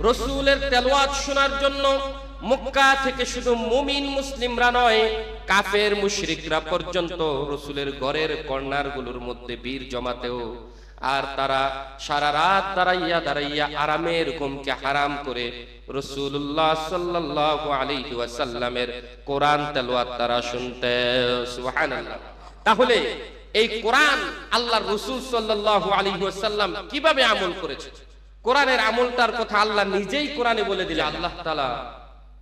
রসুলের তেলোয়াত শোনার জন্য মক্কা থেকে শুধু মুমিন মুসলিমরা নয়, কাফের মুশরিকরা পর্যন্ত রসুলের ঘরের কর্নারগুলোর মধ্যে বীর জমাতেও আর তারা সারা রাত দাঁড়াইয়া দাঁড়াইয়া আরামের ঘুমকে হারাম করে রসুল্লাহ ওয়াসাল্লামের কোরআন তেলাওয়াত তারা শুনতে তাহলে এই কোরআন আল্লাহ রসুল সাল্লাল্লাহু আলাইহি ওয়াসাল্লাম কীভাবে আমল করেছে? কোরআনের আমলটার কথা আল্লাহ নিজেই কোরআনে বলে দিলে আল্লাহ তাআলা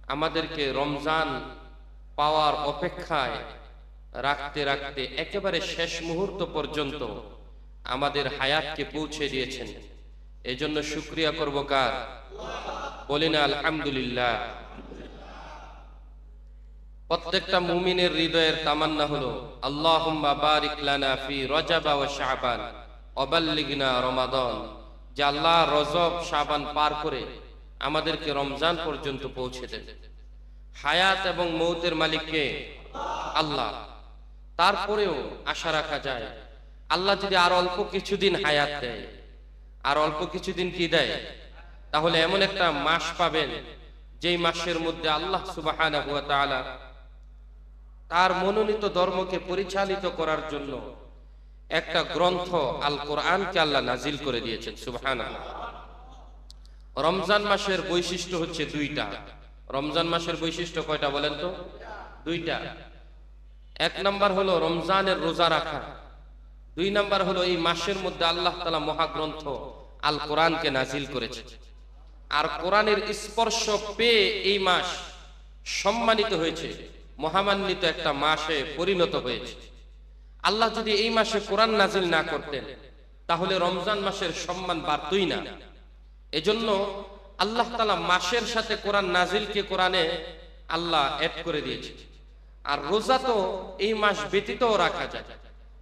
আমাদেরকে রমজান পাওয়ার অপেক্ষায় রাখতে রাখতে একেবারে শেষ মুহূর্ত পর্যন্ত আমাদের হায়াতকে পৌঁছে দিয়েছেন। এজন্য শুক্রিয়া করব কার? বলি না, আলহামদুলিল্লাহ। প্রত্যেকটা মুমিনের হৃদয়ের তামান্না হলো আল্লাহ বারিক লানা ফি রজাবা ওয়া শাবান অবাল্লিগনা রমাদান। আল্লাহ রজব শাবান পার করে আমাদেরকে রমজান পর্যন্ত পৌঁছে দেন। হায়াত এবং মৌতের মালিককে আল্লাহ। তারপরেও আশা রাখা যায়, আল্লাহ যদি আর অল্প কিছুদিন হায়াত দেয়, আর অল্প কিছুদিন কি দেয়? তাহলে এমন একটা মাস পাবেন, যেই মাসের মধ্যে আল্লাহ তাআলা তার মনোনীত ধর্মকে পরিচালিত করার জন্য একটা গ্রন্থ আল কোরআনকে আল্লাহ নাজিল করে দিয়েছেন, সুবহানাল্লাহ। রমজান মাসের বৈশিষ্ট্য হচ্ছে দুইটা। রমজান মাসের বৈশিষ্ট্য কয়টা বলেন তো? দুইটা। এক নাম্বার হলো রমজানের রোজা রাখা। দুই নাম্বার হলো এই মাসের মধ্যে আল্লাহ তালা মহাগ্রন্থ আল কোরআনকে নাজিল করেছে আর কোরআনের স্পর্শ পেয়ে এই মাস সম্মানিত হয়েছে। মহামান্বিত একটা মাসে পরিণত হয়েছে। আল্লাহ যদি এই মাসে কোরআন নাজিল না করতেন, তাহলে রমজান মাসের সম্মান বাড়তই না। এজন্য আল্লাহ তালা মাসের সাথে কোরআন নাজিলকে কোরআনে আল্লাহ অ্যাড করে দিয়েছে। আর রোজা তো এই মাস ব্যতীতও রাখা যায়।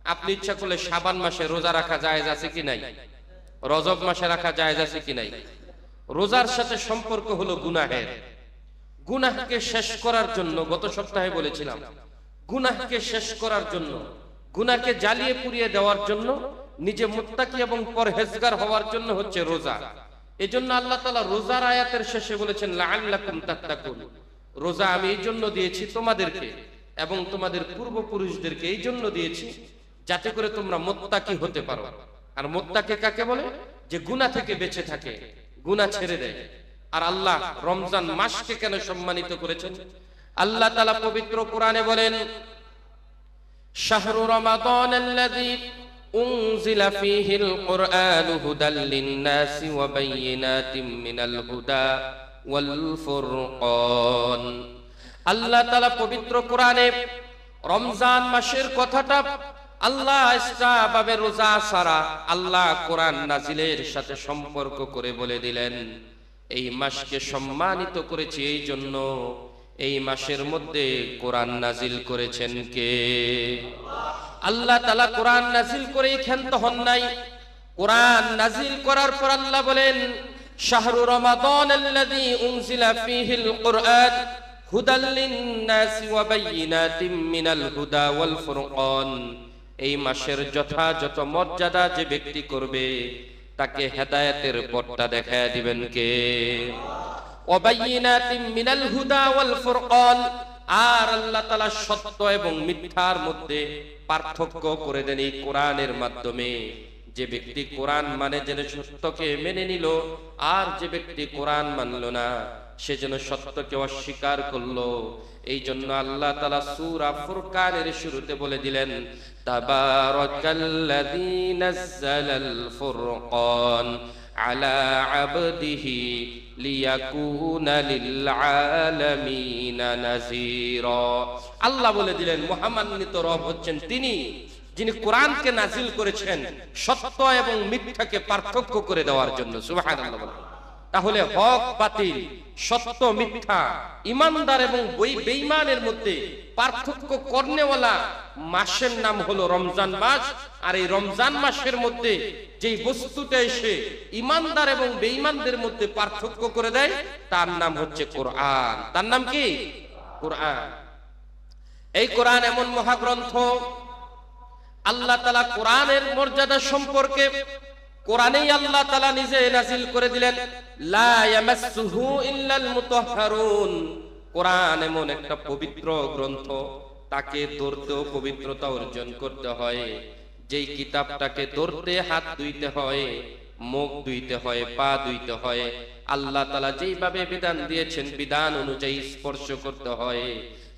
আপনি ইচ্ছা করলে সাবান মাসে রোজা রাখা যায় আছে কি নাই? রজব মাসে রাখা যায় আছে কি নাই? রোজার সাথে সম্পর্ক হলো গুনাহের। গুনাহকে শেষ করার জন্য, গত সপ্তাহে বলেছিলাম, গুনাহকে শেষ করার জন্য গুনাহকে জ্বালিয়ে পুড়িয়ে দেওয়ার জন্য, নিজে মুত্তাকি এবং পরহেজগার হওয়ার জন্য হচ্ছে রোজা। এজন্য আল্লাহ তাআলা রোজার আয়াতের শেষে বলেছেন, লাআল্লাকুম তাত্তাকুন। রোজা আমি এই জন্য দিয়েছি তোমাদেরকে এবং তোমাদের পূর্বপুরুষদেরকে এই জন্য দিয়েছি যাতে করে তোমরা মোত্তাকি হতে পারো। আর মোত্তাকে কাকে বলে? যে গুনাহ থেকে বেঁচে থাকে, গুনাহ ছেড়ে দেয়। আর আল্লাহ রমজান মাসকে কেন সম্মানিত করেছেন? আল্লাহ তাআলা পবিত্র কোরআনে বলেন শাহরু রমাদান আল্লাযী أنزل فيه القرآن هدى للناس وبينات من الهدى والفرقان আল্লাহ তাআলা পবিত্র কোরআনে রমজান মাসের কথাটা আল্লাহ ভাবে রোজা ছাড়া আল্লাহ কোরআন নাজিলের সাথে সম্পর্ক করে বলে দিলেন এই মাসকে সম্মানিত করেছি এই জন্য এই মাসের মধ্যে কোরআন নাজিল করেছেন কে? আল্লাহ তালা কোরআন নাজিল করেই ক্ষান্ত হন নাই। কোরআন নাজিল করার পর আল্লাহ বলেন, শাহরু রমাদান আল্লাযী উনজিলা ফীহিল কুরআন এই মাসের যথাযথ মর্যাদা যে ব্যক্তি করবে, তাকে হেদায়েতের পথটা দেখায় দিবেন কে? আর পার্থক্য করে দেন এই কোরআনের মাধ্যমে। যে ব্যক্তি কোরআন মানে যেন সত্যকে মেনে নিল, আর যে ব্যক্তি কোরআন মানল না, সে যেন সত্যকে অস্বীকার করল। এই জন্য আল্লাহ তালা সূরা ফুরকানের শুরুতে বলে দিলেন, তাবারাকাল্লাযী على عبده ليكون للعالمين نذيرا আল্লাহ বলে দিলেন মহামান্বিত রব হচ্ছেন তিনি যিনি কোরআনকে নাজিল করেছেন সত্য এবং মিথ্যাকে পার্থক্য করে দেওয়ার জন্য সুবহানাল্লাহ বলেন তাহলে হক, বাতিল, সত্য, মিথ্যা, ইমানদার এবং বই বেঈমানের মধ্যে পার্থক্য করনেওয়ালা মাসের নাম হলো রমজান মাস। আর এই রমজান মাসের মধ্যে যেই বস্তুটা এসে ইমানদার এবং বেঈমানদের মধ্যে পার্থক্য করে দেয়, তার নাম হচ্ছে কোরআন। তার নাম কি? কোরআন। এই কোরআন এমন মহাগ্রন্থ, আল্লাহ তালা কোরআনের মর্যাদা সম্পর্কে কোরআনেই আল্লাহ তালা নিজে নাজিল করে দিলেন কোরআন এমন একটা পবিত্র গ্রন্থ, তাকে ধরতেও পবিত্রতা অর্জন করতে হয়। যেই কিতাবটাকে ধরতে হাত ধুইতে হয়, মুখ ধুইতে হয়, পা ধুইতে হয়, আল্লাহ তালা যেইভাবে বিধান দিয়েছেন, বিধান অনুযায়ী স্পর্শ করতে হয়,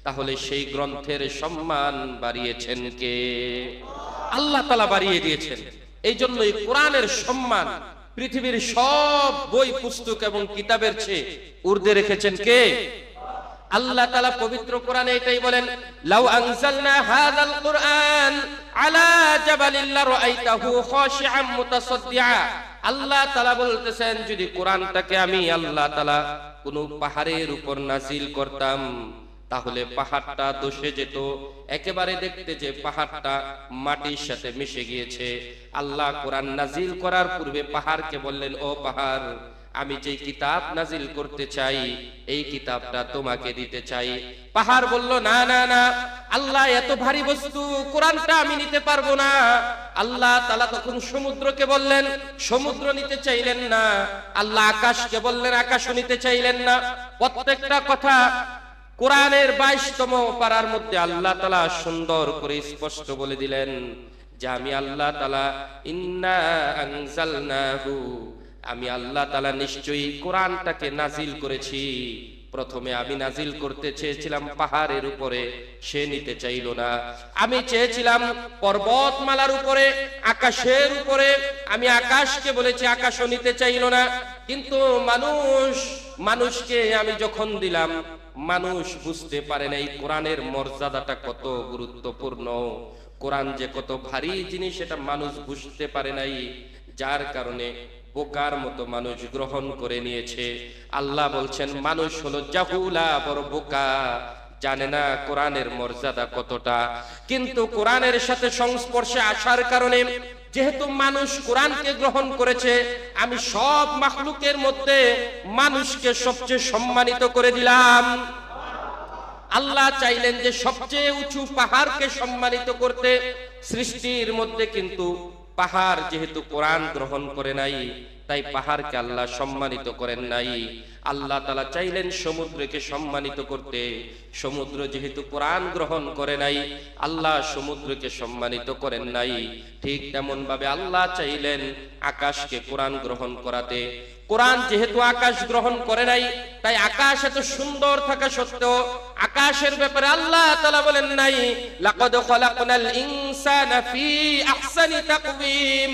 তাহলে সেই গ্রন্থের সম্মান বাড়িয়েছেন কে? আল্লাহ তালা বাড়িয়ে দিয়েছেন। এই জন্যই কোরআনের সম্মান পৃথিবীর সব বই, পুস্তক এবং কিতাবের চেয়ে উর্দে রেখেছেন কে? আল্লাহ তালা পবিত্র কোরআনে এটাই বলেন, লাউ আনজালনা হাযাল কুরআন আলা জাবালিন লারাআইতাহু খাশিআম মুতাসাদ্দিআ। আল্লাহ তাআলা বলতেছেন, যদি কোরআনটাকে আমি আল্লাহ তাআলা কোন পাহাড়ের উপর নাজিল করতাম তাহলে পাহাড়টা দোষে যেত। একেবারে দেখতে যে পাহাড়টা মাটির সাথে মিশে গিয়েছে। আল্লাহ কোরআন নাজিল করার পূর্বে পাহাড়কে বললেন ও পাহাড় আমি যে কিতাব নাজিল করতে চাই এই কিতাবটা তোমাকে দিতে চাই। পাহাড় বলল না না না আল্লাহ এত ভারী বস্তু কোরআনটা আমি নিতে পারব না। আল্লাহ তালা তখন সমুদ্রকে বললেন সমুদ্র নিতে চাইলেন না। আল্লাহ আকাশকে বললেন আকাশও নিতে চাইলেন না। প্রত্যেকটা কথা কোরআনের বাইশতম পারার মধ্যে আল্লাহ তালা সুন্দর করে স্পষ্ট বলে দিলেন যে আমি আল্লাহ তালা ইন্না আমি আল্লাহ তালা নিশ্চয়ই কোরআনটাকে নাজিল করেছি। প্রথমে আমি নাজিল করতে চেয়েছিলাম পাহাড়ের উপরে, সে নিতে চাইল না। আমি চেয়েছিলাম পর্বতমালার উপরে, আকাশের উপরে, আমি আকাশকে বলেছি, আকাশও নিতে চাইল না। কিন্তু মানুষ, মানুষকে আমি যখন দিলাম মানুষ বুঝতে পারে না এই কোরআনের মর্যাদাটা কত গুরুত্বপূর্ণ। কোরআন যে কত ভারী জিনিস এটা মানুষ বুঝতে পারে নাই। যার কারণে বোকার মতো মানুষ গ্রহণ করে নিয়েছে। আল্লাহ বলছেন, মানুষ হলো জাহুলা, বড় বোকা। জানে না কোরআনের মর্যাদা কতটা। কিন্তু কোরআনের সাথে সংস্পর্শে আসার কারণে যেহেতু মানুষ কোরআনকে গ্রহণ করেছে, আমি সব মাখলুকের মধ্যে মানুষকে সবচেয়ে সম্মানিত করে দিলাম। আল্লাহ চাইলেন যে সবচেয়ে উঁচু পাহাড়কে সম্মানিত করতে, সৃষ্টির মধ্যে কিন্তু পাহাড় যেহেতু কোরআন গ্রহণ করে নাই তাই পাহাড়কে আল্লাহ সম্মানিত করেন নাই। আল্লাহ তালা চাইলেন সমুদ্রকে সম্মানিত করতে। সমুদ্র যেহেতু কোরআন গ্রহণ করে নাই, আল্লাহ সমুদ্রকে সম্মানিত করেন নাই। ঠিক তেমন ভাবে আল্লাহ চাইলেন আকাশকে কোরআন গ্রহণ করাতে। কোরআন যেহেতু আকাশ গ্রহণ করে নাই, তাই আকাশ এত সুন্দর থাকা সত্ত্বেও আকাশের ব্যাপারে আল্লাহ তাআলা বলেন নাই, লাকাদ খলাকনাল ইনসানা ফি আহসানি তাকওয়িম।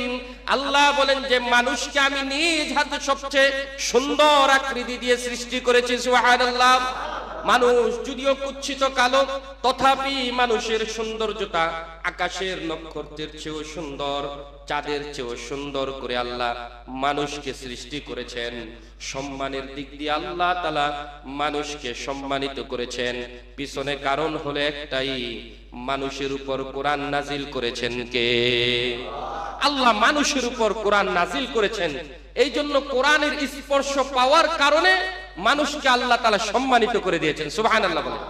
আল্লাহ বলেন যে, মানুষকে আমি নিজ হাতে সবচেয়ে সুন্দর আকৃতি দিয়ে সৃষ্টি করেছি, সুবহানাল্লাহ। মানুষ যদিও কুচ্ছিত কালো, তথাপি মানুষের সৌন্দর্যতা আকাশের নক্ষত্রের চেয়েও সুন্দর, চাঁদের চেয়েও সুন্দর করে আল্লাহ মানুষকে সৃষ্টি করেছেন। সম্মানের দিক দিয়ে আল্লাহ তালা মানুষকে সম্মানিত করেছেন। পিছনে কারণ হলো একটাই, মানুষের উপর কোরআন নাজিল করেছেন কে? আল্লাহ মানুষের উপর কোরআন নাজিল করেছেন। এই জন্য কোরআনের স্পর্শ পাওয়ার কারণে মানুষকে আল্লাহ তালা সম্মানিত করে দিয়েছেন সুবাহান আল্লাহ বলে।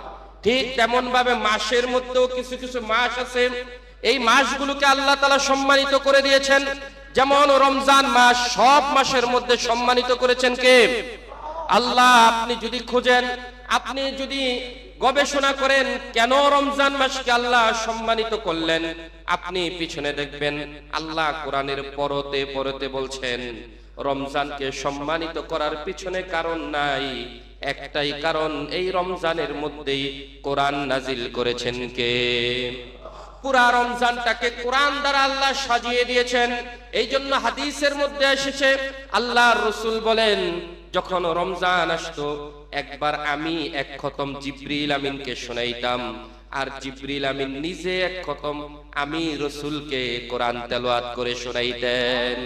ঠিক তেমন ভাবে মাসের মধ্যেও কিছু কিছু মাস আছে, এই মাসগুলোকে আল্লাহ তালা সম্মানিত করে দিয়েছেন। যেমন রমজান মাস, সব মাসের মধ্যে সম্মানিত করেছেন কে? আল্লাহ, আপনি যদি খোঁজেন, আপনি যদি গবেষণা করেন, কেন রমজান মাসকে আল্লাহ সম্মানিত করলেন, আপনি পিছনে দেখবেন, আল্লাহ কোরআনের পরতে পরতে বলছেন রমজানকে সম্মানিত করার পিছনে কারণ নাই। একটাই কারণ, এই রমজানের মধ্যেই কোরআন নাজিল করেছেন কে? পুরা রমজানটাকে কোরআন দ্বারা আল্লাহ সাজিয়ে দিয়েছেন। এই জন্য হাদিসের মধ্যে এসেছে আল্লাহ রসুল বলেন, যখন রমজান আসতো, একবার আমি এক খতম জিব্রিল আমিনকে শোনাইতাম। আর জিব্রিল আমিন নিজে এক খতম আমি রসুলকে কোরআন তেলোয়াত করে শোনাইতেন।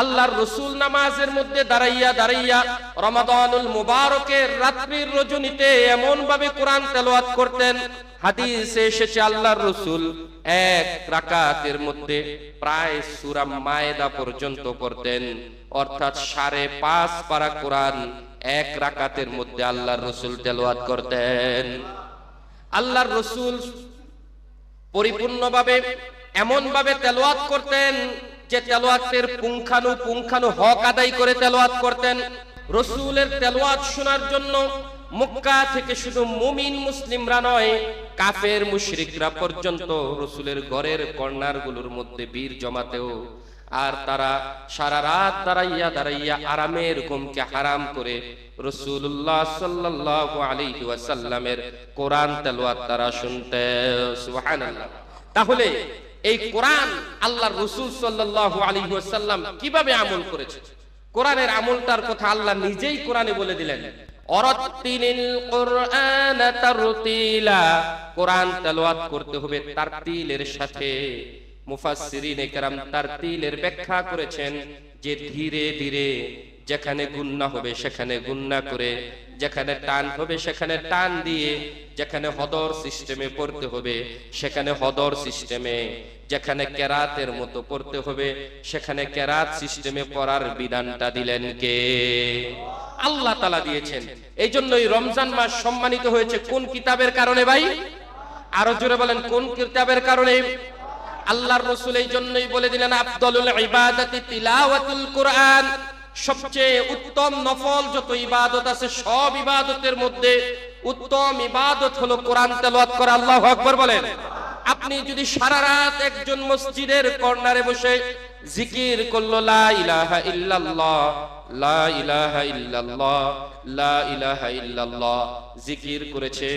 আল্লাহর রসুল নামাজের মধ্যে দাঁড়াইয়া দাঁড়াইয়া রমাদানুল মুবারকের রাত্রির রজনীতে এমন ভাবে কোরআন তেলাওয়াত করতেন, হাদিসে এসেছে আল্লাহর রসুল এক রাকাতের মধ্যে প্রায় সূরা মায়েদা পর্যন্ত পড়তেন, অর্থাৎ সাড়ে পাঁচ পারা কোরআন এক রাকাতের মধ্যে আল্লাহর রসুল তেলাওয়াত করতেন। আল্লাহর রসুল পরিপূর্ণভাবে এমন ভাবে তেলাওয়াত করতেন যে তেলোয়াতের পুঙ্খানু পুঙ্খানু হক আদায় করে তেলোয়াত করতেন, রসুলের তেলোয়াত শোনার জন্য মক্কা থেকে শুধু মুমিন মুসলিমরা নয়, কাফের মুশরিকরা পর্যন্ত রসুলের ঘরের কর্নারগুলোর মধ্যে বীর জমাতেও আর তারা সারা রাত দাঁড়াইয়া দাঁড়াইয়া আরামের ঘুমকে হারাম করে রসুল্লাহ সাল্লাল্লাহু আলাইহি ওয়াসাল্লামের কোরআন তেলাওয়াত তারা শুনতে তাহলে এই কোরআন আল্লাহর রসুল সাল্লাল্লাহু আলাইহি ওয়াসাল্লাম কীভাবে আমল করেছে? কোরআনের আমলটার কথা আল্লাহ নিজেই কোরআনে বলে দিলেন। কোরআন করতে হবে সাথে। ব্যাখ্যা করেছেন যে ধীরে ধীরে যেখানে গুন্না হবে, সেখানে গুন্না করে, যেখানে টান হবে, সেখানে টান দিয়ে, যেখানে হদর সিস্টেমে পড়তে হবে, সেখানে হদর সিস্টেমে, যেখানে কেরাতের মতো পড়তে হবে, সেখানে কেরাত সিস্টেমে পড়ার বিধানটা দিলেন কে? আল্লাহ তালা দিয়েছেন। এই জন্যই রমজান মাস সম্মানিত হয়েছে কোন কিতাবের কারণে ভাই? আরও জোরে বলেন, কোন কিতাবের কারণে? আল্লাহর রসুল এই জন্যই বলে দিলেন, আফদলুল ইবাদাতি তিলাওয়াতুল কোরআন। সবচেয়ে উত্তম নফল যত ইবাদত আছে, সব ইবাদতের মধ্যে উত্তম ইবাদত হলো কোরআন তেলাওয়াত করা। আল্লাহু আকবার বলেন। আপনি যদি সারা রাত একজন মসজিদের কর্নারে বসে জিকির করল, লা ইলাহা ইল্লাল্লাহ, লা ইলাহা ইল্লাল্লাহ, লা ইলাহা ইল্লাল্লাহ, জিকির করেছে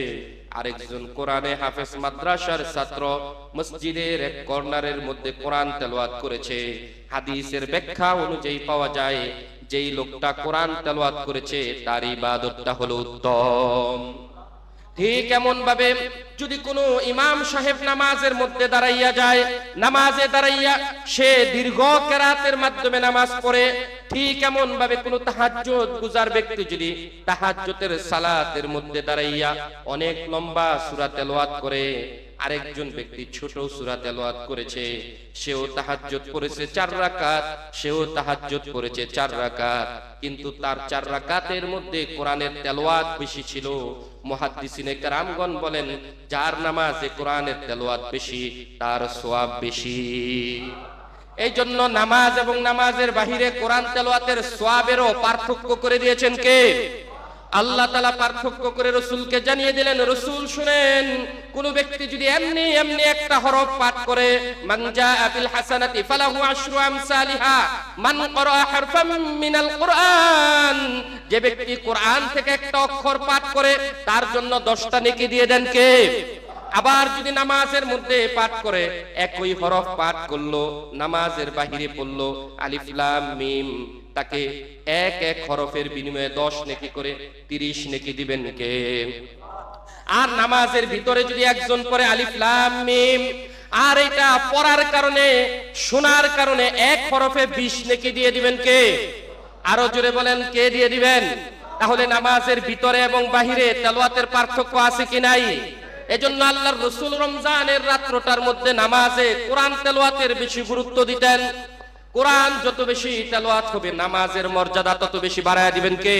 আরেকজন কোরআনে হাফেজ মাদ্রাসার ছাত্র মসজিদের এক কর্নারের মধ্যে কোরআন তেলাওয়াত করেছে। হাদিসের ব্যাখ্যা অনুযায়ী পাওয়া যায়, যেই লোকটা কোরআন তেলাওয়াত করেছে, তার ইবাদতটা হলো উত্তম। ঠিক এমন ভাবে যদি কোন ইমাম সাহেব নামাজের মধ্যে দাঁড়াইয়া যায়, নামাজে দাঁড়াইয়া সে দীর্ঘ কেরাতের মাধ্যমে নামাজ পড়ে, ঠিক এমন ভাবে কোন তাহাজ্জুদ গুজার ব্যক্তি যদি তাহাজ্জুদের সালাতের মধ্যে দাঁড়াইয়া অনেক লম্বা সূরা তেলাওয়াত করে। আরেকজন ব্যক্তি ছোট সূরা তেলাওয়াত করেছে, সেও তাহাজ্জুদ পড়েছে চার রাকাত, সেও তাহাজ্জুদ পড়েছে চার রাকাত। কিন্তু তার চার রাকাতের মধ্যে কোরআনের তেলাওয়াত বেশি ছিল। বলেন, যার নামাজে কোরআনের তেলাওয়াত বেশি, তার সওয়াব বেশি। এই জন্য নামাজ এবং নামাজের বাহিরে কোরআন তেলাওয়াতের সোয়াবেরও পার্থক্য করে দিয়েছেন কে? আল্লাহ তালা পার্থক্য করে রসুলকে জানিয়ে দিলেন, রসুল, শুনেন, কোন ব্যক্তি যদি এমনি এমনি একটা হরফ পাঠ করে মানজা আবিল বিল হাসানাতি ফালাহু আশরু আমসালিহা, মান করা হারফাম মিনাল কুরআন যে ব্যক্তি কোরআন থেকে একটা অক্ষর পাঠ করে, তার জন্য 10টা নেকি দিয়ে দেন কে? আবার যদি নামাজের মধ্যে পাঠ করে, একই হরফ পাঠ করল, নামাজের বাহিরে পড়ল, আলিফ, লাম, মিম, তাকে এক এক হরফের বিনিময়ে দশ নেকি করে তিরিশ নেকি দিবেন কে? আর নামাজের ভিতরে যদি একজন পরে আলিফ, লাম, মিম, আর এটা পড়ার কারণে, শোনার কারণে এক হরফে বিশ নেকি দিয়ে দিবেন কে? আরও জোরে বলেন, কে দিয়ে দিবেন? তাহলে নামাজের ভিতরে এবং বাহিরে তেলোয়াতের পার্থক্য আছে কি নাই? এজন্য আল্লাহর রসুল রমজানের রাত্রটার মধ্যে নামাজে কোরআন তেলাওয়াতের বেশি গুরুত্ব দিতেন। কোরআন যত বেশি তেলাওয়াত হবে, নামাজের মর্যাদা তত বেশি বাড়ায় দিবেন কে?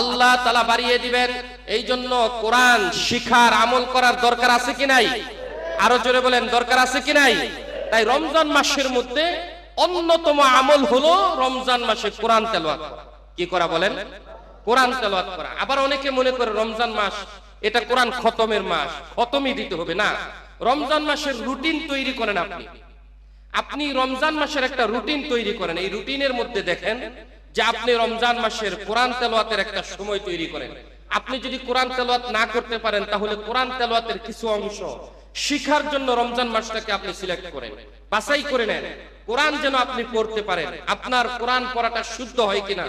আল্লাহ তালা বাড়িয়ে দিবেন। এই জন্য কোরআন শিখার, আমল করার দরকার আছে কি নাই? আরও জোরে বলেন, দরকার আছে কি নাই? তাই রমজান মাসের মধ্যে অন্যতম আমল হলো রমজান মাসে কোরআন তেলোয়াত কি করা বলেন? কোরআন তেলোয়াত করা। আবার অনেকে মনে করে রমজান মাস এটা কোরআন খতমের মাস, খতমই দিতে হবে না। রমজান মাসের রুটিন তৈরি করেন আপনি। আপনি রমজান মাসের একটা রুটিন তৈরি করেন। এই রুটিনের মধ্যে দেখেন যে আপনি রমজান মাসের কোরআন তেলাওয়াতের একটা সময় তৈরি করেন। আপনি যদি কোরআন তেলাওয়াত না করতে পারেন, তাহলে কোরআন তেলাওয়াতের কিছু অংশ শিখার জন্য রমজান মাসটাকে আপনি সিলেক্ট করেন। বাছাই করে নেন। কোরআন যেন আপনি পড়তে পারেন। আপনার কোরআন পড়াটা শুদ্ধ হয় কিনা?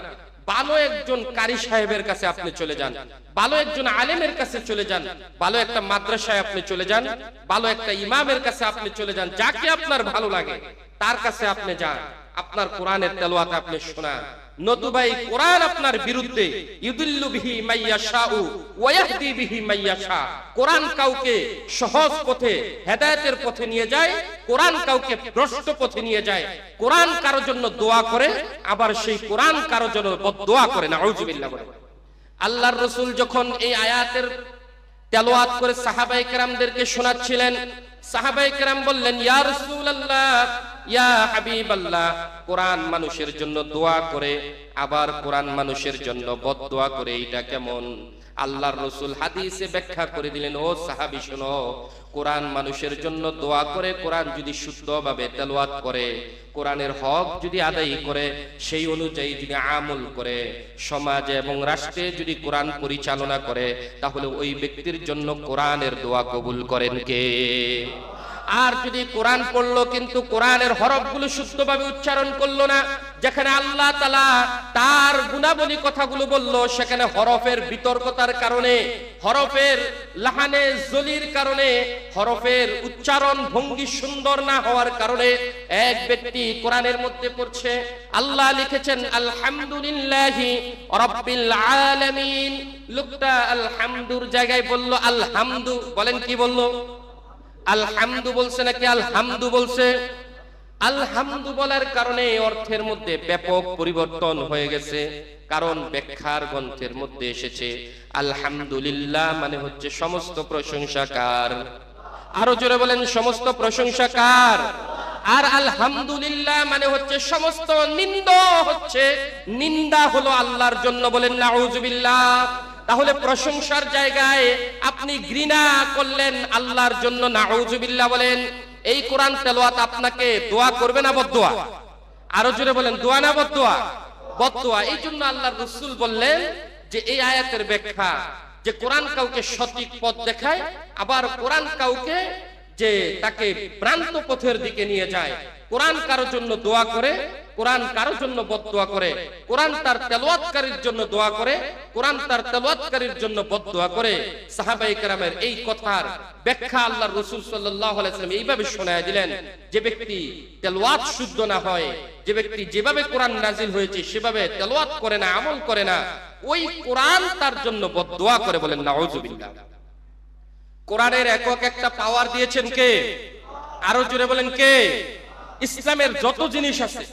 ভালো একজন কারি সাহেবের কাছে আপনি চলে যান। ভালো একজন আলেমের কাছে চলে যান। ভালো একটা মাদ্রাসায় আপনি চলে যান। ভালো একটা ইমামের কাছে আপনি চলে যান। যাকে আপনার ভালো লাগে, তার কাছে আপনি যান। আপনার কোরআনের তেলোয়াতে আপনি শোনান। নতুবা এই কোরআন আপনার বিরুদ্ধে, ইউদিল্লু বিহি মাইয়াশাউ ওয়া ইয়াহদি বিহি কোরআন কাউকে সহজ পথে পথে নিয়ে যায়, কোরআন কাউকে ভ্রষ্ট পথে নিয়ে যায়। কোরআন কারও জন্য দোয়া করে, আবার সেই কোরআন কারও জন্য বদদোয়া করে, নাউজুবিল্লাহ বলে। আল্লাহর রসুল যখন এই আয়াতের তেলাওয়াত করে সাহাবায়ে কেরামদেরকে শোনাচ্ছিলেন, সাহাবায়ে কেরাম বললেন, ইয়া রাসূলুল্লাহ ইয়া হাবিবাল্লাহ, কোরআন মানুষের জন্য দোয়া করে, আবার কোরআন মানুষের জন্য বদদোয়া করে এটা কেমন? আল্লাহর রসুল হাদিসে ব্যাখ্যা করে দিলেন, ও সাহাবি শোনো, কোরআন মানুষের জন্য দোয়া করে, কোরআন যদি শুদ্ধভাবে তেলাওয়াত করে, কোরআনের হক যদি আদায় করে, সেই অনুযায়ী যদি আমল করে, সমাজে এবং রাষ্ট্রে যদি কোরআন পরিচালনা করে, তাহলে ওই ব্যক্তির জন্য কোরআনের দোয়া কবুল করেন কে? আর যদি কোরআন পড়ল, কিন্তু কোরআনের হরফগুলো শুদ্ধভাবে উচ্চারণ করল না, যেখানে আল্লাহ তালা তার গুণাবলী কথাগুলো বলল, সেখানে হরফের বিতর্কতার কারণে, হরফের লাহানে জলির কারণে, হরফের উচ্চারণ ভঙ্গি সুন্দর না হওয়ার কারণে এক ব্যক্তি কোরআনের মধ্যে পড়ছে, আল্লাহ লিখেছেন, আলহামদুলিল্লাহি রাব্বিল আলামিন। লোকটা আলহামদুর জায়গায় বলল, আলহামদু। বলেন কি বলল? আলহামদু বলছে নাকি আলহামদু বলছে? আলহামদু বলার কারণে অর্থের মধ্যে ব্যাপক পরিবর্তন হয়ে গেছে, কারণ ব্যাখ্যার গ্রন্থের মধ্যে এসেছে, আলহামদুলিল্লাহ মানে হচ্ছে সমস্ত প্রশংসাকার আরও জোরে বলেন, সমস্ত প্রশংসাকার আর আলহামদুলিল্লাহ মানে হচ্ছে সমস্ত নিন্দ হচ্ছে, নিন্দা হলো আল্লাহর জন্য বলেন, নাউজুবিল্লাহ। তাহলে প্রশংসার জায়গায় আপনি ঘৃণা করলেন আল্লাহর জন্য, নাউজুবিল্লাহ বলেন, এই কোরআন তেলাওয়াত আপনাকে দোয়া করবে না বদদোয়া? আরও জোরে বলেন, দোয়া না বদদোয়া? বদদোয়া। এই জন্য আল্লাহর রসুল বললেন যে, এই আয়াতের ব্যাখ্যা যে কোরআন কাউকে সঠিক পথ দেখায়, আবার কোরআন কাউকে যে তাকে ভ্রান্ত পথের দিকে নিয়ে যায় কোরআন কারোর জন্য দোয়া করে, কোরআন কারোর জন্য বদদোয়া করে, কোরআন তার তেলাওয়াতকারীর জন্য দোয়া করে, কোরআন তার তেলাওয়াতকারীর জন্য বদদোয়া করে। সাহাবাই কেরামের এই কথার ব্যাখ্যা আল্লাহ রসুল সাল্লাম এইভাবে শোনায় দিলেন, যে ব্যক্তি তেলাওয়াত শুদ্ধ না হয়, যে ব্যক্তি যেভাবে কোরআন নাজিল হয়েছে সেভাবে তেলাওয়াত করে না, আমল করে না, ওই কোরআন তার জন্য বদদোয়া করে বলেন নাউজুবিল্লাহ কোরআনের একক একটা পাওয়ার দিয়েছেন কে? আরও জোরে বলেন কে? ইসলামের যত জিনিস আছে,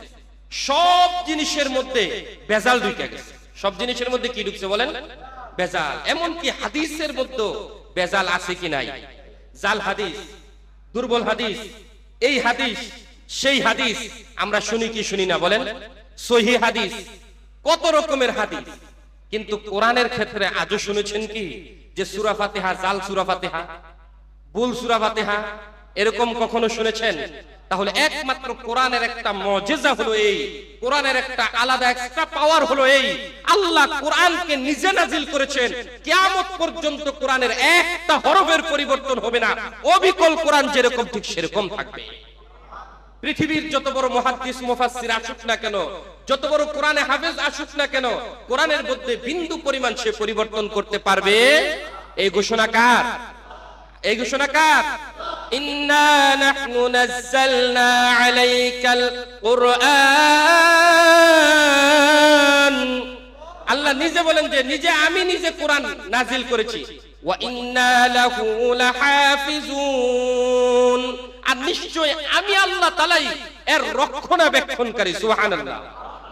সব জিনিসের মধ্যে বেজাল ঢুকে গেছে। সব জিনিসের মধ্যে কি ঢুকছে বলেন? বেজাল। এমনকি হাদিসের মধ্যে বেজাল আছে কি নাই? জাল হাদিস, দুর্বল হাদিস, এই হাদিস, সেই হাদিস আমরা শুনি কি শুনি না বলেন? সহি হাদিস, কত রকমের হাদিস। কিন্তু কোরআনের ক্ষেত্রে আজও শুনেছেন কি? যে সুরা ফাতেহা, জাল সুরা ফাতেহা বুল সুরা ফাতেহা, এরকম কখনো শুনেছেন? তাহলে একমাত্র কোরআনের একটা মজেজা হলো এই, কোরআনের একটা আলাদা এক্সট্রা পাওয়ার হলো এই। আল্লাহ কোরআনকে নিজে নাজিল করেছেন। কিয়ামত পর্যন্ত কোরআনের একটা হরফের পরিবর্তন হবে না। অবিকল কোরআন যেরকম, ঠিক সেরকম থাকবে। পৃথিবীর যত বড় মহাদ্দিস, মুফাসসির আসুক না কেন, যত বড় কোরআনে হাফেজ আসুক না কেন, কোরআনের মধ্যে বিন্দু পরিমাণ সে পরিবর্তন করতে পারবে। এই ঘোষণা কার? এই ঘোষণা কার? ইন্না নাহনু নাযালনা আলাইকাল কুরআন। আল্লাহ নিজে বলেন যে নিজে আমি নিজে কোরআন নাজিল করেছি। ওয়া ইন্না লাহু লাহাফিজুন। আর নিশ্চয় আমি আল্লাহ তালাই এর রক্ষণাবেক্ষণকারী সুবহানাল্লাহ।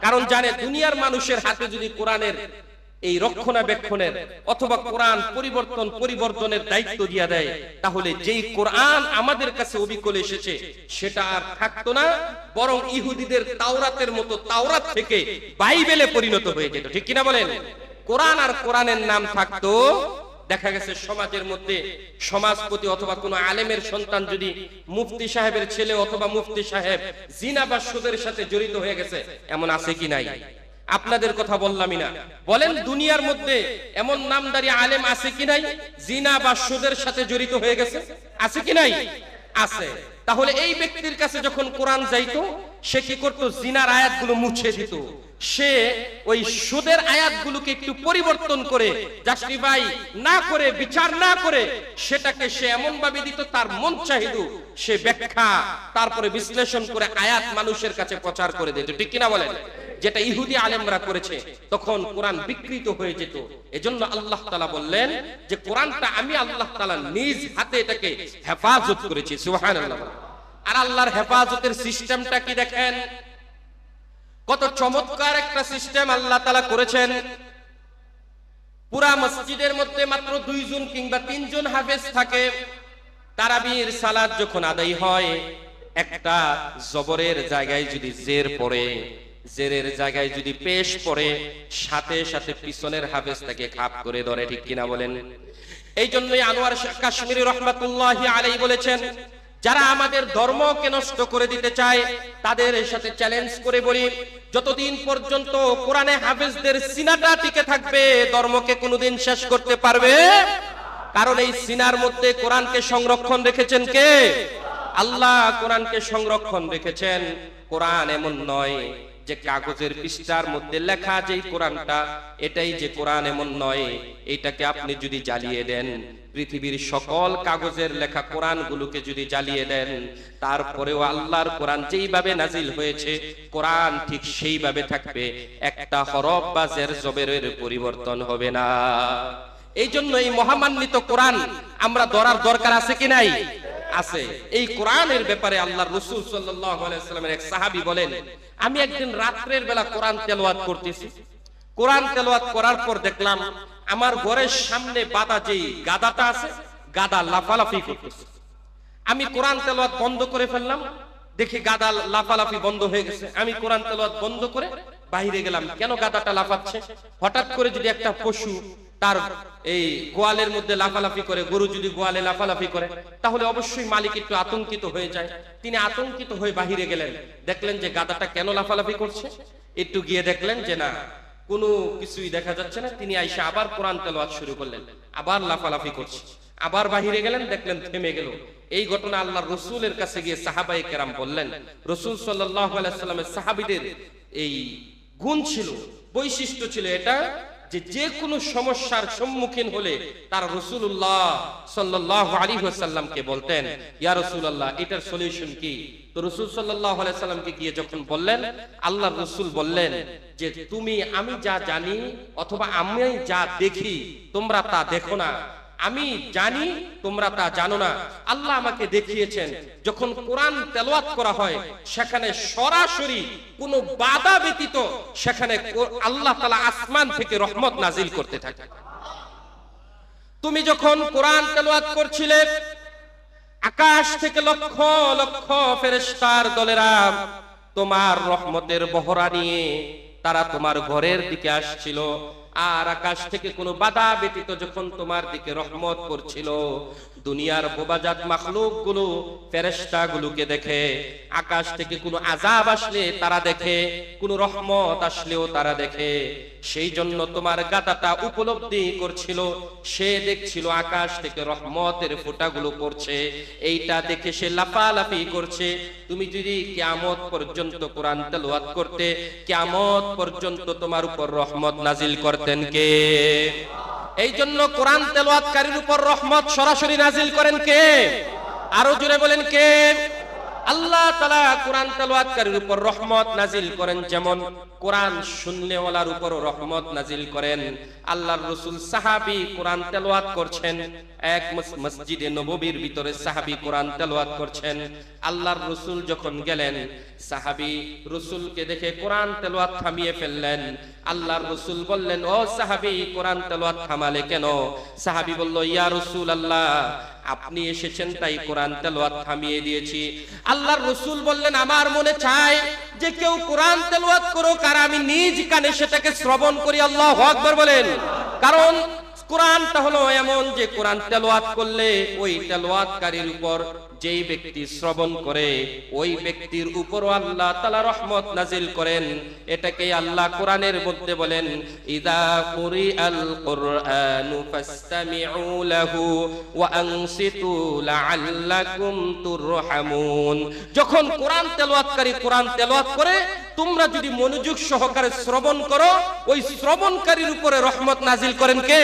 কারণ জানে দুনিয়ার মানুষের হাতে যদি কোরআনের এই রক্ষণাবেক্ষণের অথবা কোরআন পরিবর্তন পরিবর্তনের দায়িত্ব দিয়া দেয়, তাহলে যেই কোরআন আমাদের কাছে অবিকল এসেছে, সেটা আর থাকতো না, বরং ইহুদিদের তাওরাতের মতো তাওরাত থেকে বাইবেলে পরিণত হয়ে যেত। ঠিক কিনা বলেন? কোরআন আর কোরআনের নাম থাকতো, দেখা গেছে সমাজের মধ্যে সমাজপতি অথবা কোন আলেমের সন্তান যদি মুফতি সাহেবের ছেলে অথবা মুফতি সাহেব জিনা বা সুদের সাথে জড়িত হয়ে গেছে, এমন আছে কি নাই? আপনাদের কথা বললামই না। বলেন, দুনিয়ার মধ্যে এমন নামদারি আলেম আছে কি নাই, জিনা বা সুদের সাথে জড়িত হয়ে গেছে? আছে কি নাই? আছে। তাহলে এই ব্যক্তির কাছে যখন কোরআন যাইতো, সে কি করতো? জিনার আয়াতগুলো মুছে দিত। সে ওই সুদের আয়াতগুলোকে একটু পরিবর্তন করে জাস্টিফাই না করে, বিচার না করে, সেটাকে সে এমন ভাবে দিত, তার মন চাহিদু, সে ব্যাখ্যা, তারপরে বিশ্লেষণ করে আয়াত মানুষের কাছে প্রচার করে দিত। ঠিক কিনা বলেন? যেটা ইহুদি আলেমরা করেছে, তখন কোরআন বিকৃত হয়ে যেত। এজন্য আল্লাহ তালা বললেন যে, কোরআনটা আমি আল্লাহ তালা নিজ হাতে এটাকে হেফাজত করেছি, সুবহানাল্লাহ আর আল্লাহর হেফাজতের সিস্টেমটা কি দেখেন? কত চমৎকার একটা সিস্টেম আল্লাহ তালা করেছেন। পুরা মসজিদের মধ্যে মাত্র দুইজন কিংবা তিনজন হাফেজ থাকে। তারাবির সালাদ যখন আদায় হয়, একটা জবরের জায়গায় যদি জের পড়ে জেরের জায়গায় যদি পেশ পড়ে, সাথে সাথে পিছনের হাফেজ তাকে খাপ করে ধরে, ঠিক কিনা বলেন? এই জন্যই আনোয়ার কাশ্মীরি রহমাতুল্লাহ আলাই বলেছেন, যারা আমাদের ধর্মকে নষ্ট করে দিতে চায়, তাদের সাথে চ্যালেঞ্জ করে বলি, যতদিন পর্যন্ত কোরআনে হাফেজদের সিনাটা টিকে থাকবে, ধর্মকে কোনোদিন শেষ করতে পারবে? কারণ এই সিনার মধ্যে কোরআনকে সংরক্ষণ রেখেছেন কে? আল্লাহ কোরআনকে সংরক্ষণ রেখেছেন। কোরআন এমন নয় যে কাগজের পৃষ্ঠার মধ্যে লেখা যেই কোরআনটা, এটাই যে কোরআন এমন নয় এটাকে আপনি যদি জ্বালিয়ে দেন, পৃথিবীর সকল কাগজের লেখা কোরআনগুলোকে যদি জ্বালিয়ে দেন, তারপরেও আল্লাহর কোরআন যেইভাবে নাজিল হয়েছে, কোরআন ঠিক সেইভাবে থাকবে, একটা হরফ বা জের জবের পরিবর্তন হবে না। এই জন্য এই মহামান্বিত কোরআন আমরা ধরার দরকার আছে কি নাই? আছে। এই কোরআনের ব্যাপারে আল্লাহ রসুল সাল্লামের এক সাহাবি বলেন, আমি একদিন রাত্রের বেলা কোরআন তেলাওয়াত করতেছি। কোরআন তেলাওয়াত করার পর দেখলাম আমার ঘরের সামনে বাদা যেই গাদাটা আছে, গাদা লাফালাফি করতেছে। আমি কোরআন তেলাওয়াত বন্ধ করে ফেললাম, দেখি গাদা লাফালাফি বন্ধ হয়ে গেছে। আমি কোরআন তেলাওয়াত বন্ধ করে বাইরে গেলাম। কেন গাদাটা লাফাচ্ছে? হঠাৎ করে যদি একটা পশু তার এই গোয়ালের মধ্যে লাফালাফি করে, গরু যদি গোয়ালে লাফালাফি করে, তাহলে অবশ্যই মালিক একটু আতঙ্কিত হয়ে যায়। তিনি আতঙ্কিত হয়ে বাহিরে গেলেন। দেখলেন যে গাদাটা কেন লাফালাফি করছে? একটু গিয়ে দেখলেন যে না, কোনো কিছুই দেখা যাচ্ছে না। তিনি আইসা আবার কোরআন তেলাওয়াত শুরু করলেন। আবার লাফালাফি করছে। আবার বাহিরে গেলেন, দেখলেন থেমে গেল। এই ঘটনা আল্লাহ রসুলের কাছে গিয়ে সাহাবাই কেরাম বললেন। রসুল সাল্লাহ আলাইসাল্লামের সাহাবিদের এই গুণ ছিল, বৈশিষ্ট্য ছিল এটা যে যে কোনো সমস্যার সম্মুখীন হলে তার রসুল্লাহ সাল্লাহ আলী সাল্লামকে বলতেন, ইয়া রসুল্লাহ এটার সলিউশন কি? তো রসুল সাল্লাহ সাল্লামকে গিয়ে যখন বললেন আল্লাহ রসুল বললেন যে, তুমি, আমি যা জানি অথবা আমি যা দেখি, তোমরা তা দেখো না। আমি জানি, তোমরা তা জানো না। আল্লাহ আমাকে দেখিয়েছেন, যখন কোরআন তেলাওয়াত করা হয়, সেখানে সরাসরি কোনো বাধা ব্যতীত সেখানে আল্লাহ তাআলা আসমান থেকে রহমত নাজিল করতে থাকে। তুমি যখন কোরআন তেলাওয়াত করছিলে, আকাশ থেকে লক্ষ লক্ষ ফেরেশতার দলেরা তোমার রহমতের বহরা নিয়ে তারা তোমার ঘরের দিকে আসছিল। আর আকাশ থেকে কোনো বাধা ব্যতীত যখন তোমার দিকে রহমত করছিল দুনিয়ার বোবাজাত মাখলুকগুলো ফেরেস্তা গুলোকে দেখে, আকাশ থেকে কোনো আজাব আসলে তারা দেখে, কোনো রহমত আসলেও তারা দেখে। সেই জন্য তোমার গাদাটা উপলব্ধি করছিল, সে দেখছিল আকাশ থেকে রহমতের ফোঁটাগুলো পড়ছে, এইটা দেখে সে লাফালাফি করছে। তুমি যদি কিয়ামত পর্যন্ত কোরআন তেলাওয়াত করতে, কিয়ামত পর্যন্ত তোমার উপর রহমত নাজিল করতেন কে? এই জন্য কোরআন তেলোয়াতকারীর উপর রহমত সরাসরি নাজিল করেন কে? আরও জুড়ে বলেন কে? আল্লাহ তালা কোরআন তেলাওয়াতকারীর উপর রহমত নাজিল করেন, যেমন কোরআন শুনলেওয়ালার উপর রহমত নাজিল করেন। আল্লাহর রসুল সাহাবি কোরআন তেলাওয়াত করছেন, এক মসজিদে নববীর ভিতরে সাহাবি কোরআন তেলাওয়াত করছেন। আল্লাহর রসুল যখন গেলেন, সাহাবি রসুলকে দেখে কোরআন তেলাওয়াত থামিয়ে ফেললেন। আল্লাহর রসুল বললেন, ও সাহাবি, কোরআন তেলাওয়াত থামালে কেন? সাহাবি বলল, ইয়া রসুল আল্লাহ আপনি এসেছেন, তাই কোরআন তেলোয়াত থামিয়ে দিয়েছি। আল্লাহর রসুল বললেন, আমার মনে চায় যে কেউ কোরআন তেলোয়াত করুক আর আমি নিজ কানে সেটাকে শ্রবণ করি। আল্লাহ আকবার বলেন। কারণ কোরআনটা হলো এমন যে কোরআন তেলোয়াত করলে ওই তেলোয়াতকারীর উপর যেই ব্যক্তি শ্রবণ করে, ওই ব্যক্তির উপরও আল্লাহ তালা রহমত নাজিল করেন। এটাকে আল্লাহ কোরআনের মধ্যে বলেন ইদা কুরিআল কুরআনু ফাসতামিউ লাহু ওয়া আনসিতু লাআল্লাকুম তুরহামুন। যখন কোরআন তেলাওয়াতকারী কোরআন তেলাওয়াত করে, তোমরা যদি মনোযোগ সহকারে শ্রবণ করো, ওই শ্রবণকারীর উপরে রহমত নাজিল করেন কে?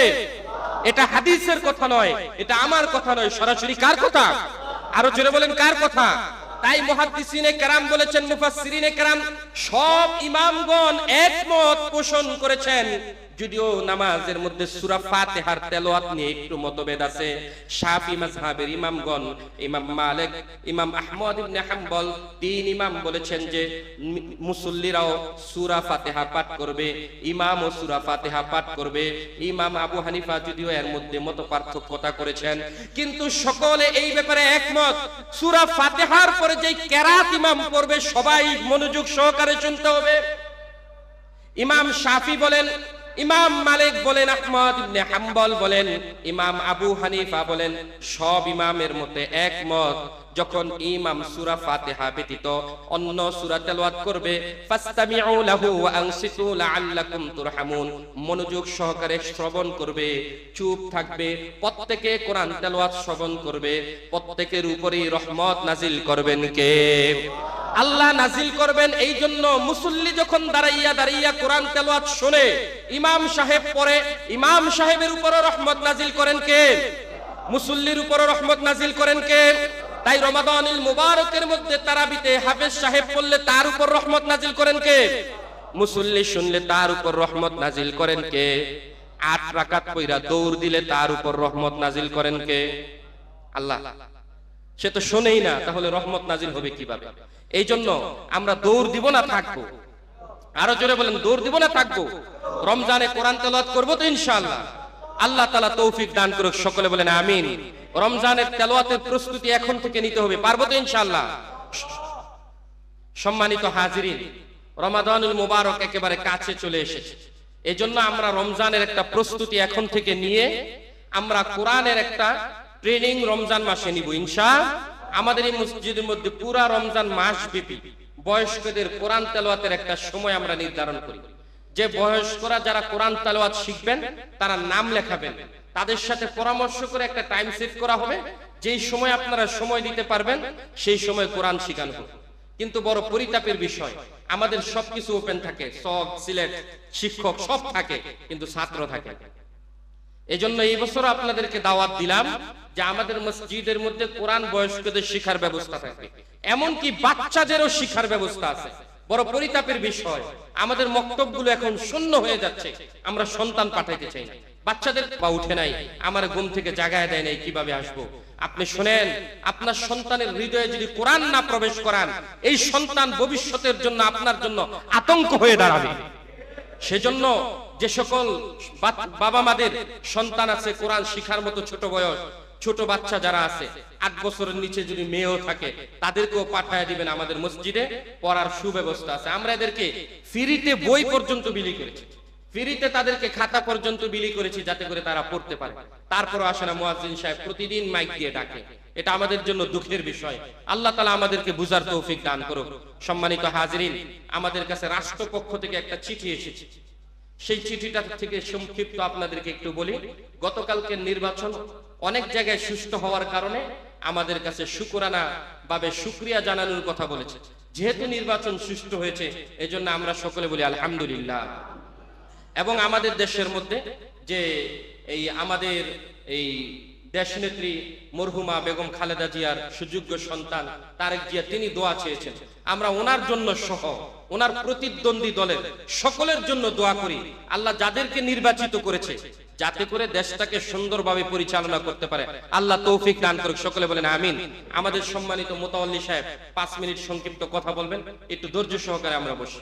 এটা হাদিসের কথা নয়, এটা আমার কথা নয়, সরাসরি কার কথা? আরও জোরে বলেন, কার কথা? তাই মহাদিসিনে কেরাম বলেছেন, মুফাসসিরিনে কেরাম, সব ইমামগণ একমত পোষণ করেছেন। যদিও নামাজের মধ্যে সূরা ফাতিহার তেলাওয়াত নিয়ে একটু মতভেদ আছে, শাফি মাযহাবের ইমামগণ, ইমাম মালিক, ইমাম আহমদ ইবনে হাম্বল তিন ইমাম বলেছেন যে মুসল্লিরাও সূরা ফাতিহা পাঠ করবে, ইমামও সূরা ফাতিহা পাঠ করবে। ইমাম আবু হানিফা যদিও এর মধ্যে মত পার্থক্যতা করেছেন, কিন্তু সকলে এই ব্যাপারে একমত। সূরা ফাতিহার পরে যে কেরাত ইমাম পড়বে, সবাই মনোযোগ সহকারে শুনতে হবে। ইমাম শাফি বলেন ইমাম মালিক বলেন, আহমদ ইবনে হাম্বল বলেন, ইমাম আবু হানিফা বলেন, সব ইমামের মতে একমত, যখন ইমাম সূরা ফাতিহা ব্যতীত অন্য সূরা তেলাওয়াত করবে, ফাস্তামিউ লাহু ওয়া আনসিতু লাআল্লাকুম তুরহামুন। মনোযোগ সহকারে শ্রবণ করবে, চুপ থাকবে, প্রত্যেকে কোরআন তেলাওয়াত শ্রবণ করবে, প্রত্যেকের উপরেই রহমত নাজিল করবেন কে? আল্লাহ নাজিল করবেন, এই জন্য মুসল্লি যখন দাঁড়াইয়া দাঁড়াইয়া কোরআন তেলাওয়াত শুনে, ইমাম সাহেব পড়ে ইমাম সাহেবের উপরও রহমত নাজিল করেন কে? মুসল্লির উপরও রহমত নাজিল করেন কে? তাই রমাদানুল মুবারকের মধ্যে তারাবিতে হাফেজ সাহেব পড়লে তার উপর রহমত নাজিল করেন কে? মুসল্লি শুনলে তার উপর রহমত নাজিল করেন কে? আট রাকাত কইরা দৌড় দিলে তার উপর রহমত নাজিল করেন কে? আল্লাহ। সে তো শোনেই না, তাহলে রহমত নাজিল হবে কীভাবে? এই জন্য আমরা দৌড় দিব না, থাকব। আরও জোরে বলেন, দৌড় দিব না, থাকব। রমজানে কোরআন তেলাওয়াত করব তো ইনশাআল্লাহ। আল্লাহ তাআলা তৌফিক দান করুক, সকলে বলেন আমিন। রমজানের তেলাওয়াতের প্রস্তুতি এখন থেকে নিতে হবে, পারব তো ইনশাআল্লাহ? সম্মানিত হাজিরিন, রমাদানুল মুবারক একেবারে কাছে চলে এসেছে। এজন্য আমরা রমজানের একটা প্রস্তুতি এখন থেকে নিয়ে আমরা কোরআনের একটা ট্রেনিং রমজান মাসে নিব, ইনশা। আমাদের এই মসজিদের মধ্যে পুরা রমজান মাস ব্যাপী বয়স্কদের কোরআন তেলাওয়াতের একটা সময় আমরা নির্ধারণ করি। যে বয়স্করা যারা কোরআন তেলাওয়াত শিখবেন, তারা নাম লেখাবেন। তাদের সাথে পরামর্শ করে একটা টাইম সেট করা হবে। যেই সময় আপনারা সময় দিতে পারবেন, সেই সময় কোরআন শিখানো হবে। কিন্তু বড় পরিতাপের বিষয়, আমাদের সবকিছু ওপেন থাকে। সব সিলেট শিক্ষক সব থাকে, কিন্তু ছাত্র থাকে। এজন্য এই বছর আপনাদেরকে দাওয়াত দিলাম যে আমাদের মসজিদের মধ্যে কোরআন বয়স্কদের শিখার ব্যবস্থা থাকবে এমনকি বাচ্চাদেরও শিখার ব্যবস্থা আছে। বড় পরিতাপের বিষয়। আমাদের মক্তবগুলো এখন শূন্য হয়ে যাচ্ছে। আমরা সন্তান পাঠাইতে চাই না। বাচ্চাদের বা উঠে নাই। আমার ঘুম থেকে জাগায় দেয় নাই কীভাবে আসব। আপনি শুনেন, আপনার সন্তানের হৃদয়ে যদি কোরআন না প্রবেশ করান, এই সন্তান ভবিষ্যতের জন্য আপনার জন্য আতঙ্ক হয়ে দাঁড়াবে। সেজন্য যে সকল বাবা মাদের সন্তান আছে, কোরআন শিখার মতো ছোট বয়স, ছোট বাচ্চা যারা আছে, আট বছরের নিচে যদি মেয়েও থাকে, তাদেরকেও পাঠায় দিবেন আমাদের মসজিদে, পড়ার সুব্যবস্থা আছে। আমরা এদেরকে ফ্রিতে বই পর্যন্ত বিলি করেছি। ফ্রিতে তাদেরকে খাতা পর্যন্ত বিলি করেছি যাতে করে তারা পড়তে পারে। তারপরও আসে না মুয়াজ্জিন সাহেব, প্রতিদিন মাইক দিয়ে ডাকে। এটা আমাদের জন্য দুঃখের বিষয়। আল্লাহ তালা আমাদেরকে বুঝার তৌফিক দান করুক। সম্মানিত হাজরিন, আমাদের কাছে রাষ্ট্রপক্ষ থেকে একটা চিঠি এসেছে। সেই চিঠিটা থেকে সংক্ষিপ্ত আপনাদেরকে একটু বলি। গতকালকের নির্বাচন অনেক জায়গায় সুষ্ঠু হওয়ার কারণে আমাদের কাছে শুকুরানা ভাবে শুক্রিয়া জানানোর কথা বলেছে। যেহেতু নির্বাচন সুষ্ঠু হয়েছে, এজন্য আমরা সকলে বলি আলহামদুলিল্লাহ। এবং আমাদের দেশের মধ্যে যে এই আমাদের এই দেশনেত্রী মরহুমা বেগম খালেদা জিয়ার সুযোগ্য সন্তান তারেক জিয়া, তিনি দোয়া চেয়েছেন। আমরা ওনার জন্য সহ, ওনার প্রতিদ্বন্দ্বী দলের সকলের জন্য দোয়া করি। আল্লাহ যাদেরকে নির্বাচিত করেছে, যাতে করে দেশটাকে সুন্দরভাবে পরিচালনা করতে পারে। আল্লাহ তৌফিক দান করুক, সকলে বলেন আমিন। আমাদের সম্মানিত মোতাল্লি সাহেব, পাঁচ মিনিট সংক্ষিপ্ত কথা বলবেন, একটু ধৈর্য সহকারে আমরা বসি।